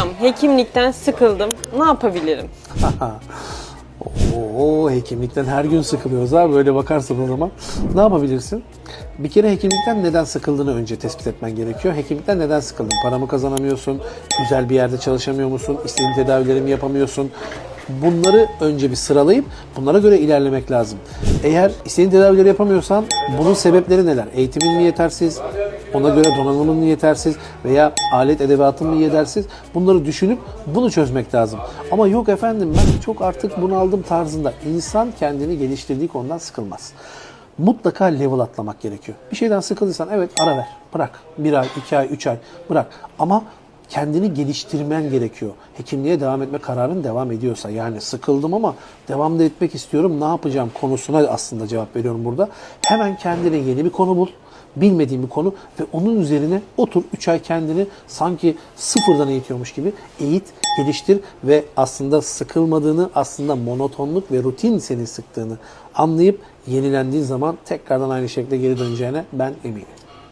Hocam hekimlikten sıkıldım. Ne yapabilirim? Oo, hekimlikten her gün sıkılıyoruz ha böyle bakarsan o zaman. Ne yapabilirsin? Bir kere hekimlikten neden sıkıldığını önce tespit etmen gerekiyor. Hekimlikten neden sıkıldın? Paramı kazanamıyorsun, güzel bir yerde çalışamıyor musun, istediğin tedavileri mi yapamıyorsun? Bunları önce bir sıralayıp bunlara göre ilerlemek lazım. Eğer istediğin tedavileri yapamıyorsan bunun sebepleri neler? Eğitimin mi yetersiz? Ona göre donanımın mı yetersiz veya alet edevatın mı yetersiz? Bunları düşünüp bunu çözmek lazım. Ama yok efendim ben çok artık bunu aldım tarzında. İnsan kendini geliştirdiği konudan sıkılmaz. Mutlaka level atlamak gerekiyor. Bir şeyden sıkıldıysan evet ara ver, bırak. Bir ay, iki ay, üç ay bırak. Ama kendini geliştirmen gerekiyor. Hekimliğe devam etme kararın devam ediyorsa yani sıkıldım ama devam da etmek istiyorum ne yapacağım konusuna aslında cevap veriyorum burada. Hemen kendine yeni bir konu bul bilmediğin bir konu ve onun üzerine otur 3 ay kendini sanki sıfırdan eğitiyormuş gibi eğit, geliştir ve aslında sıkılmadığını, aslında monotonluk ve rutin seni sıktığını anlayıp yenilendiğin zaman tekrardan aynı şekilde geri döneceğine ben eminim.